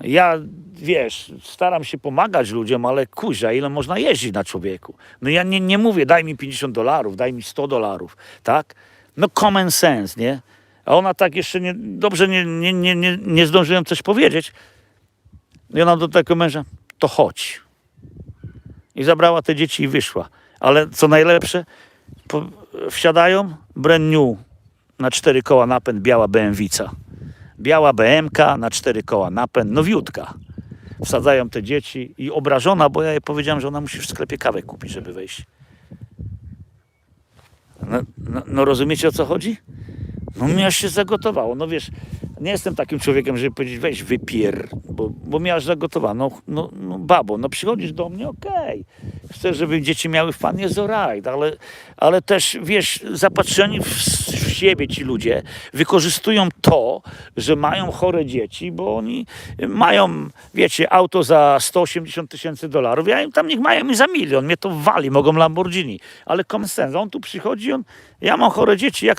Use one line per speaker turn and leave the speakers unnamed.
Ja, wiesz, staram się pomagać ludziom, ale kurza, ile można jeździć na człowieku? No ja nie, nie mówię, daj mi 50 dolarów, daj mi 100 dolarów, tak? No common sense, nie? A ona tak jeszcze nie, dobrze nie, nie, nie, nie, nie zdążyłem coś powiedzieć. I ona do tego męża, to chodź. I zabrała te dzieci i wyszła. Ale co najlepsze, po, wsiadają, brand new, na cztery koła napęd, biała BMW-ca. Biała BMK na cztery koła napęd, nowiutka. Wsadzają te dzieci i obrażona, bo ja jej powiedziałem, że ona musi w sklepie kawę kupić, żeby wejść. No, no, no rozumiecie o co chodzi? No mnie się zagotowało. No wiesz, nie jestem takim człowiekiem, żeby powiedzieć weź wypier, bo, bo mnie aż zagotowało. No, no, no babo, no przychodzisz do mnie, okej. Chcę, żeby dzieci miały jest alright, ale, ale też wiesz, zapatrzeni w, w siebie ci ludzie wykorzystują to, że mają chore dzieci, bo oni mają, wiecie, auto za 180 tysięcy dolarów, ja im tam niech mają i za milion, mnie to wali, mogą Lamborghini, ale common sense, on tu przychodzi, on, ja mam chore dzieci, jak ty